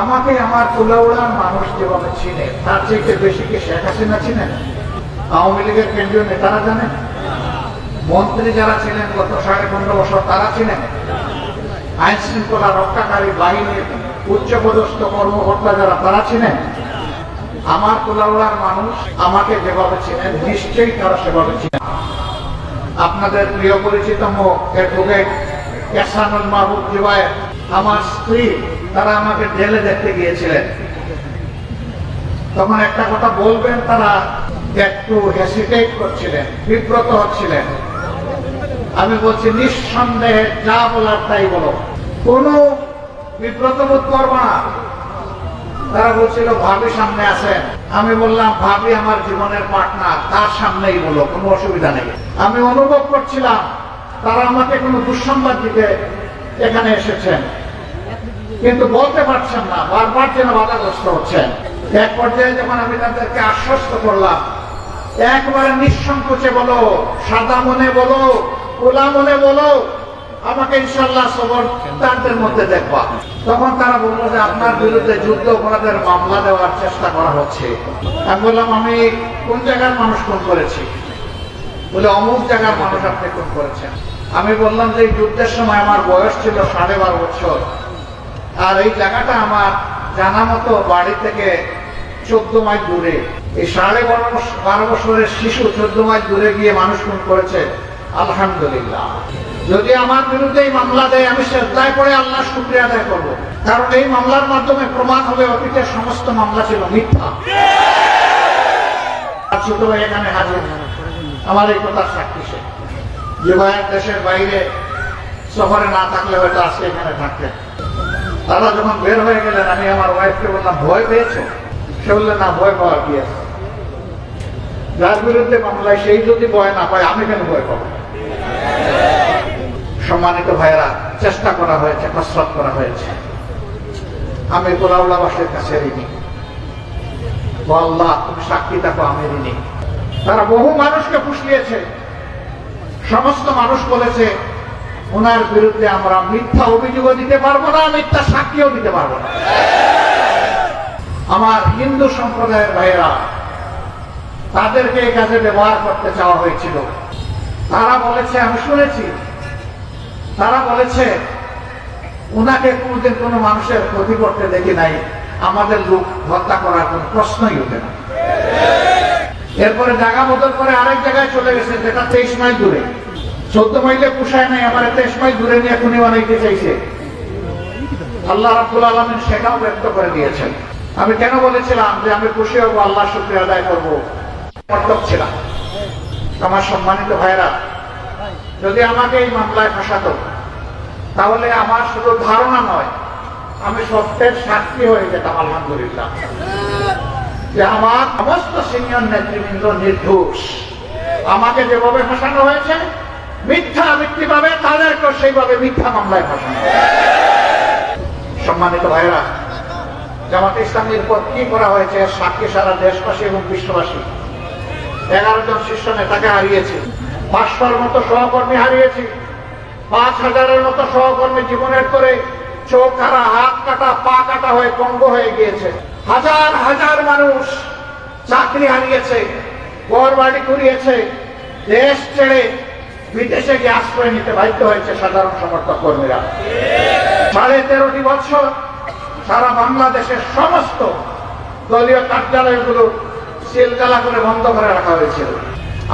আমাকে আমার কুলাউড়ার মানুষ যেভাবে চিনে, তার চেয়ে বেশি কি শেখ হাসিনা চিনেন আওয়ামী লীগের কেন্দ্রীয় নেতারা জানেন মন্ত্রী যারা ছিলেন, গত সাড়ে পনেরো বছর তারা চিনেন আইন শৃঙ্খলা রক্ষাকারী বাহিনীর উচ্চপদস্থ কর্মকর্তা যারা, তারা ছিলেন আমার কুলাউড়ার মানুষ আমাকে যেভাবে চিনেন নিশ্চয়ই তারা সেভাবে চিনেন আপনাদের প্রিয় পরিচিত মুখ অ্যাডভোকেট এসানুল মাহবুব জুবায়ের, আমার স্ত্রী তারা আমাকে জেলে দেখতে গিয়েছিলেন। তখন একটা কথা বলবেন, তারা একটু হেসিটেট করছিলেন, বিব্রত হচ্ছিলেন। আমি বলছি, নিঃসন্দেহে যা বলার তাই বলো। কোনো বিব্রত বোধ করব না। তারা বলছিল, ভাবি সামনে আছেন। আমি বললাম, ভাবি আমার জীবনের পার্টনার, তার সামনেই বলো, কোনো অসুবিধা নেই। আমি অনুভব করছিলাম, তারা আমাকে কোনো দুঃসংবাদ দিতে এখানে এসেছেন। কিন্তু বলতে পারছেন না, বারবার যেন বাধাগ্রস্ত হচ্ছেন। এক পর্যায়ে যখন আমি তাদেরকে আশ্বস্ত করলাম, একবারে নিঃসংকোচে বলো, সাদা মনে বলো, খোলা মনে বলো, আমাকে ইনশাল্লাহ সবর তাদের মধ্যে দেখবা। তখন তারা বলল যে, আপনার বিরুদ্ধে যুদ্ধ অপরাধের মামলা দেওয়ার চেষ্টা করা হচ্ছে। আমি বললাম, আমি কোন জায়গার মানুষ খুন করেছি? বলে, অমুক জায়গার মানুষ আপনি খুন করেছেন। আমি বললাম যে যুদ্ধের সময় আমার বয়স ছিল সাড়ে বারো বছর। আর এই জায়গাটা আমার জানা মতো বাড়ি থেকে চোদ্দ মাইল দূরে। এই সাড়ে বারো বারো বছরের শিশু চোদ্দ মাইল দূরে গিয়ে মানুষ খুন করেছে, আলহামদুলিল্লাহ। যদি আমার বিরুদ্ধে এই মামলা দেয়, আমি শ্রদ্ধায় পড়ে আল্লাহ শুক্রিয়া আদায় করব। কারণ এই মামলার মাধ্যমে প্রমাণ হবে অতীতের সমস্ত মামলা ছিল মিথ্যা। ছোট ভাই এখানে হাজির। আমার এই কথার সাক্ষী সে। যে ভাইয়ের দেশের বাইরে সফরে না থাকলে হয়তো আজকে এখানে থাকতেন। তারা যখন বের হয়ে গেলেন, আমি আমার ওয়াইফকে বললাম, ভয় পেয়েছ? সে বললেন না, ভয় পাওয়ার কি আছে? যার বিরুদ্ধে মামলায় সেই যদি ভয় না পায়, আমি কেন ভয় পাবো? সম্মানিত ভাইয়েরা, চেষ্টা করা হয়েছে, কসরত করা হয়েছে। আমি কোলাউলাবাসের কাছে ঋণী। আল্লাহ, তুমি সাক্ষী থাকো আমি ঋণী। তারা বহু মানুষকে ফুসলিয়েছে সমস্ত মানুষ বলেছে ওনার বিরুদ্ধে আমরা মিথ্যা অভিযোগও দিতে পারব না, মিথ্যা সাক্ষীও দিতে পারব না। আমার হিন্দু সম্প্রদায়ের ভাইয়েরা, তাদেরকে এই কাজে ব্যবহার করতে চাওয়া হয়েছিল। তারা বলেছে, আমি শুনেছি, তারা বলেছে, ওনাকে কোনোদিন কোনো মানুষের ক্ষতি করতে দেখি নাই, আমাদের লোক হত্যা করার কোনো প্রশ্নই ওঠে না। এরপরে জায়গা বদল করে আরেক জায়গায় চলে গেছে, যেটা তেইশ মাইল দূরে। চোদ্দ মাইলে পুষায় নাই, আমার তেইশ মাইল দূরে নিয়ে খুনি বানাইতে চাইছে। আল্লাহ রাব্বুল আলমিন সেটাও ব্যক্ত করে দিয়েছেন। আমি কেন বলেছিলাম যে আমি খুশি হব আল্লাহ শুক্রিয়া আদায় করব? কর্তব্য ছিলাম আমার সম্মানিত ভাইরা যদি আমাকে এই মামলায় ফাঁসাতো, তাহলে আমার শুধু ধারণা নয়, আমি সত্যের সাক্ষী হয়ে যেতাম, আলহামদুলিল্লাহ। যে আমার সমস্ত সিনিয়র নেতৃবৃন্দ নির্দোষ। আমাকে যেভাবে ফাঁসানো হয়েছে মিথ্যা মিথ্যিভাবে তাদেরকেও সেইভাবে মিথ্যা মামলায় ফাঁসানো সম্মানিত ভাইরা জামাত ইসলামের পর কি করা হয়েছে সাক্ষী সারা দেশবাসী এবং বিশ্ববাসী? এগারো জন শীর্ষ নেতাকে হারিয়েছি, পাঁচশোর মতো সহকর্মী হারিয়েছি, পাঁচ হাজারের মতো সহকর্মী জীবনের করে চোখ কাটা, হাত কাটা, পা কাটা হয়ে পঙ্গ হয়ে গিয়েছে। হাজার হাজার মানুষ চাকরি হারিয়েছে ঘর বাড়ি কুড়িয়েছে, দেশ ছেড়ে বিদেশে গিয়ে আশ্রয় নিতে বাধ্য হয়েছে সাধারণ সমর্থক কর্মীরা। সাড়ে তেরোটি বছর সারা বাংলাদেশের সমস্ত দলীয় কার্যালয়গুলো সিলগালা করে বন্ধ করে রাখা হয়েছিল।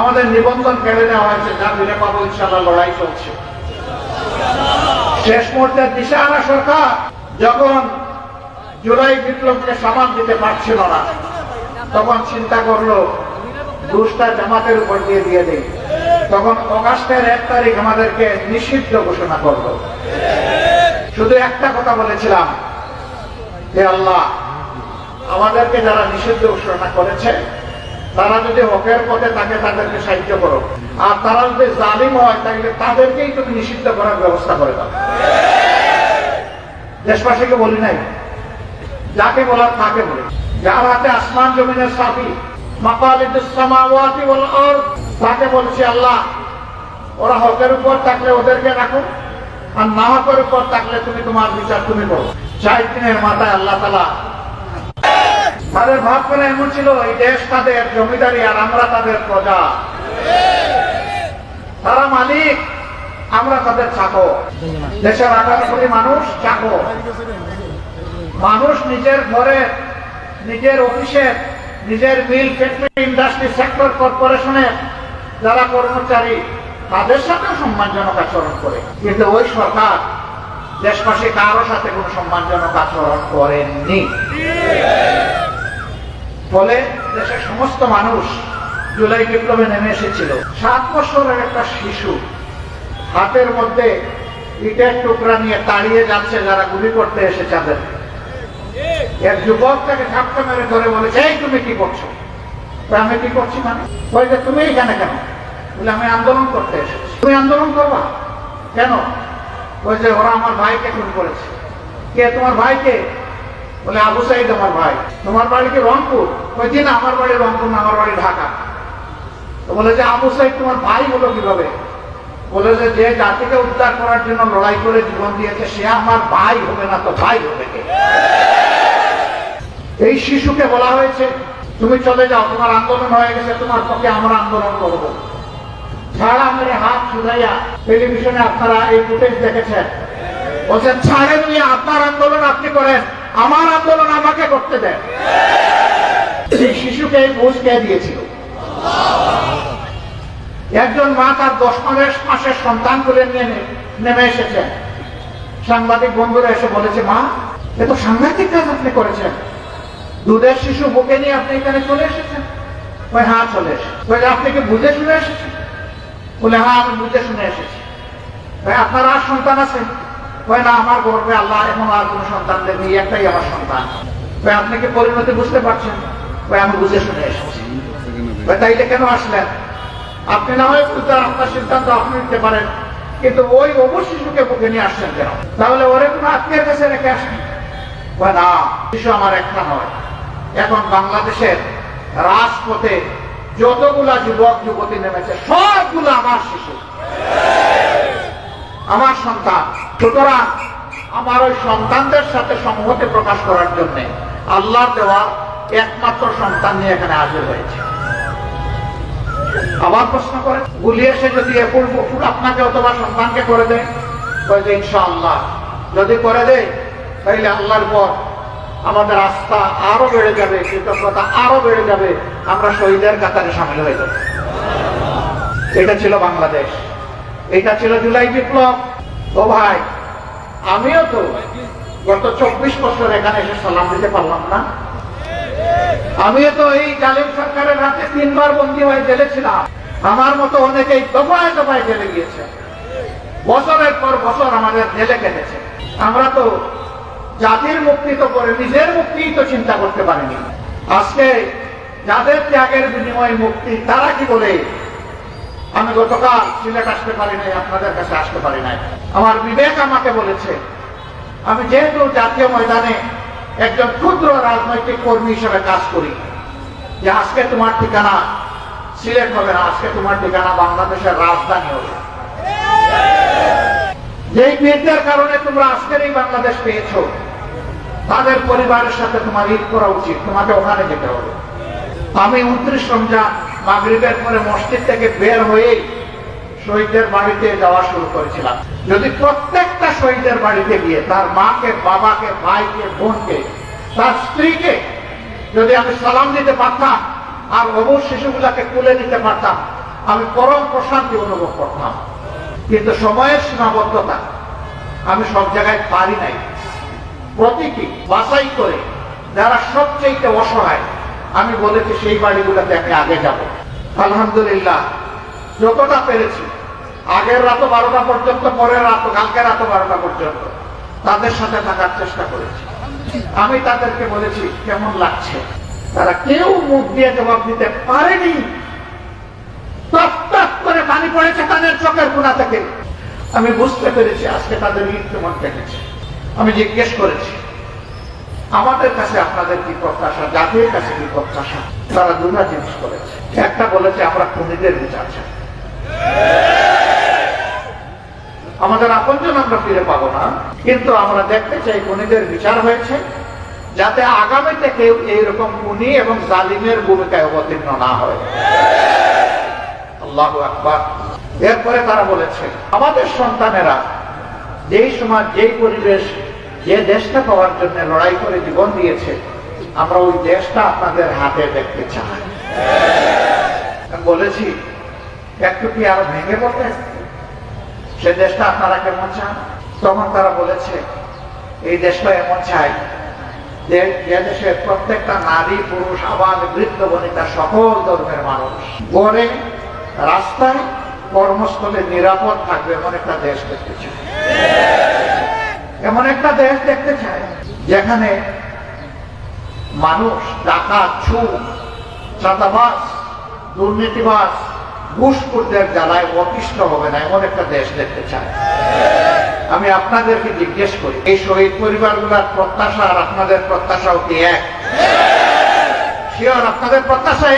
আমাদের নিবন্ধন কেড়ে নেওয়া হয়েছে, যা দিনে পাবো ইনশাল্লাহ লড়াই চলছে। শেষ মুহূর্তে দিশাহারা সরকার যখন জুলাই বিপ্লবকে সামাল দিতে পারছিল না, তখন চিন্তা করল, দুষ্টা জামাতের উপর দিয়ে দিয়ে দেই। তখন অগাস্টের এক তারিখ আমাদেরকে নিষিদ্ধ ঘোষণা করল। শুধু একটা কথা বলেছিলাম হে আল্লাহ, আমাদেরকে যারা নিষিদ্ধ ঘোষণা করেছে, তারা যদি হকের পথে থাকে, তাদেরকে সাহায্য করো। আর তারা যদি জালিম হয় তাহলে তাদেরকেই তুমি নিষিদ্ধ করার ব্যবস্থা করে দাও। দেশবাসীকে বলি নাই, যাকে বলার তাকে বলি। যার হাতে আসমান জমিনের সাথী মাকালিদুসসামাওয়াতি ওয়াল আরদ তাকে বলছি, আল্লাহ, ওরা হকের উপর থাকলে ওদেরকে রাখো, আর না হকের উপর থাকলে তুমি তোমার বিচার তুমি করো। চার দিনের মাথায় আল্লাহ তালা তাদের ভাবখানা এমন ছিল, এই দেশ তাদের জমিদারি আর আমরা তাদের প্রজা। তারা মালিক, আমরা তাদের চাকর দেশের আঠারো কোটি মানুষ চাকর মানুষ নিজের ঘরে, নিজের অফিসের নিজের মিল ফ্যাক্টরি ইন্ডাস্ট্রি সেক্টর কর্পোরেশনের যারা কর্মচারী, তাদের সাথেও সম্মানজনক আচরণ করে। কিন্তু ওই সরকার দেশবাসী কারোর সাথে কোনো সম্মানজনক আচরণ করেননি। ফলে দেশের সমস্ত মানুষ জুলাই বিপ্লবে নেমে এসেছিল। সাত বছরের একটা শিশু হাতের মধ্যে ইটের টুকরা নিয়ে তাড়িয়ে যাচ্ছে যারা গুলি করতে এসেছে তাদের। এক যুবক তাকে ঝাপটা মেরে ধরে বলেছে, এই তুমি কি করছ? আমি কি করছি মানে? ওই যে, তুমি এখানে কেন? বলে, আমি আন্দোলন করতে এসেছি। তুমি আন্দোলন করবা? কেন? যে, ওরা আমার ভাইকে খুন করেছে। কে তোমার ভাইকে? বলে, আবু সাইদ আমার ভাই। তোমার বাড়ি কি রংপুর? ওই দিন আমার বাড়ি রংপুর না, আমার বাড়ি ঢাকা। তো বলে যে, আবু সাইদ, তোমার ভাই হলো কীভাবে? বলে যে যে জাতিকে উদ্ধার করার জন্য লড়াই করে জীবন দিয়েছে, সে আমার ভাই হবে না তো ভাই হবে এই শিশুকে বলা হয়েছে তুমি চলে যাও, তোমার আন্দোলন হয়ে গেছে, তোমার পক্ষে আমরা আন্দোলন করব। ছাড়া মেরে হাত শুধাইয়া টেলিভিশনে আপনারা এই ফুটেজ দেখেছেন। বলছেন ছাড়েন নিয়ে আপনার আন্দোলন আপনি করেন, আমার আন্দোলন আমাকে করতে দেন। এই শিশুকে এই বুঝ কে দিয়েছিল? একজন মা তার দশ মাসের মাসের সন্তান তুলে নিয়ে নেমে এসেছেন। সাংবাদিক বন্ধুরা এসে বলেছে, মা, এ তো সাংঘাতিক কাজ আপনি করেছেন। দুধের শিশু বুকে নিয়ে আপনি এখানে চলে এসেছেন? ওই হ্যাঁ চলে এসে বলে আপনি কি বুঝে শুনে এসেছেন? বলে হ্যাঁ আমি বুঝে শুনে এসেছি। ভাই, আপনার আর সন্তান আছে? ভাই না, আমার গর্বে আল্লাহ এখন আর কোনো সন্তান দেননি একটাই আমার সন্তান। ভাই আপনি কি পরিণতি বুঝতে পারছেন? ভাই আমি বুঝে শুনে এসেছি। ভাই তাইলে কেন আসলেন? আপনি না হয় আপনার সিদ্ধান্ত আপনি নিতে পারেন, কিন্তু ওই অবশ শিশুকে বুকে নিয়ে আসছেন কেন? তাহলে ওরে কোনো আত্মীয়ের কাছে রেখে আসেন? না, শিশু আমার একটা নয়। এখন বাংলাদেশের রাজপথে যতগুলা যুবক, যুবতী নেমেছে, সবগুলো আমার শিশু। আমার সন্তান। সুতরাং আমার ওই সন্তানদের সাথে সংহতি প্রকাশ করার জন্য আল্লাহর দেওয়া একমাত্র সন্তান নিয়ে এখানে হাজির হয়েছে। আবার প্রশ্ন করে গুলি এসে যদি একুল বকুল আপনাকে অথবা সন্তানকে করে দেয়? ইনশাআল্লাহ। যদি করে দেয়, তাইলে আল্লাহর পর আমাদের আস্থা আরও বেড়ে যাবে, কৃতজ্ঞতা আরও বেড়ে যাবে, আমরা শহীদের কাতারে সামিল হয়ে যাব। এটা ছিল বাংলাদেশ। এটা ছিল জুলাই বিপ্লব। ও ভাই, আমিও তো গত চব্বিশ বছর এখানে এসে সালাম দিতে পারলাম না। আমিও তো এই জালিম সরকারের হাতে তিনবার বন্দী হয়ে জেলে ছিলাম। আমার মতো অনেকেই দফায় দফায় জেলে গিয়েছে। বছরের পর বছর আমাদের জেলে কেটেছে। আমরা তো জাতির মুক্তি তো করে, নিজের মুক্তি তো চিন্তা করতে পারিনি। আজকে যাদের ত্যাগের বিনিময়ে মুক্তি, তারা কি বলে আমি গতকাল সিলেট আসতে পারি নাই, আপনাদের কাছে আসতে পারি নাই। আমার বিবেক আমাকে বলেছে, আমি যেহেতু জাতীয় ময়দানে একজন ক্ষুদ্র রাজনৈতিক কর্মী হিসেবে কাজ করি, যে আজকে তোমার ঠিকানা সিলেট হবে না, আজকে তোমার ঠিকানা বাংলাদেশের রাজধানী হবে। যেই বীরদের কারণে তোমরা আজকের এই বাংলাদেশ পেয়েছ তাদের পরিবারের সাথে তোমার ঈদ করা উচিত। তোমাকে ওখানে যেতে হবে। আমি উনত্রিশ রমজান মাগরিবের পরে মসজিদ থেকে বের হয়ে শহীদদের বাড়িতে যাওয়া শুরু করেছিলাম। যদি প্রত্যেকটা শহীদের বাড়িতে গিয়ে তার মাকে, বাবাকে, ভাইকে, বোনকে, তার স্ত্রীকে যদি আমি সালাম দিতে পারতাম আর অবশ্য শিশুগুলাকে তুলে দিতে পারতাম, আমি পরম প্রশান্তি অনুভব করতাম। কিন্তু সময়ের সীমাবদ্ধতা আমি সব জায়গায় পারি নাই। প্রতীকী, বাছাই করে যারা সবচেয়ে অসহায়, আমি বলেছি সেই বাড়িগুলোতে আমি আগে যাব। আলহামদুলিল্লাহ, যতটা পেরেছি। আগের রাত বারোটা পর্যন্ত, পরের রাত কালকে রাত বারোটা পর্যন্ত তাদের সাথে থাকার চেষ্টা করেছি। আমি তাদেরকে বলেছি, কেমন লাগছে? তারা কেউ মুখ দিয়ে জবাব দিতে পারেনি। করে পানি পড়েছে তাদের চোখের কোনা থেকে। আমি বুঝতে পেরেছি আজকে তাদের ঈদ কেমন কেটেছে আমি জিজ্ঞেস করেছি, আমাদের কাছে আপনাদের কি প্রত্যাশা? জাতির কাছে কি প্রত্যাশা? তারা দুটা জিনিস করেছে। একটা বলেছে, আমরা খুনিদের বিচার চাই। আমাদের আপনজন আমরা ফিরে পাবো না, কিন্তু আমরা দেখতে চাই খুনিদের বিচার হয়েছে, যাতে আগামীতে কেউ এইরকম খুনি এবং জালিমের ভূমিকায় অবতীর্ণ না হয়। আল্লাহ আকবার। এরপরে তারা বলেছে, আমাদের সন্তানেরা যেই সময় যেই পরিবেশ, যে দেশটা পাওয়ার জন্য লড়াই করে জীবন দিয়েছে, আমরা ওই দেশটা আপনাদের হাতে দেখতে চাই। বলেছি, একটু কি আরও ভেঙে পড়বে? সে দেশটা আপনারা কেমন চান? তখন তারা বলেছে, এই দেশটা এমন চাই যে যে দেশের প্রত্যেকটা নারী, পুরুষ আবার বৃদ্ধ, বনিতা, সকল ধর্মের মানুষ গড়ে, রাস্তায় কর্মস্থলে নিরাপদ থাকবে এমন একটা দেশ দেখতে চাই। এমন একটা দেশ দেখতে চাই যেখানে মানুষ, ডাকাত ছুট চাঁদাবাস দুর্নীতিবাস ঘুষখোরদের জ্বালায় অতিষ্ঠ হবে না এমন একটা দেশ দেখতে চায় আমি আপনাদেরকে জিজ্ঞেস করি, এই শহীদ পরিবারগুলোর প্রত্যাশা আর আপনাদের প্রত্যাশাও কি এক? শিওর আপনাদের প্রত্যাশা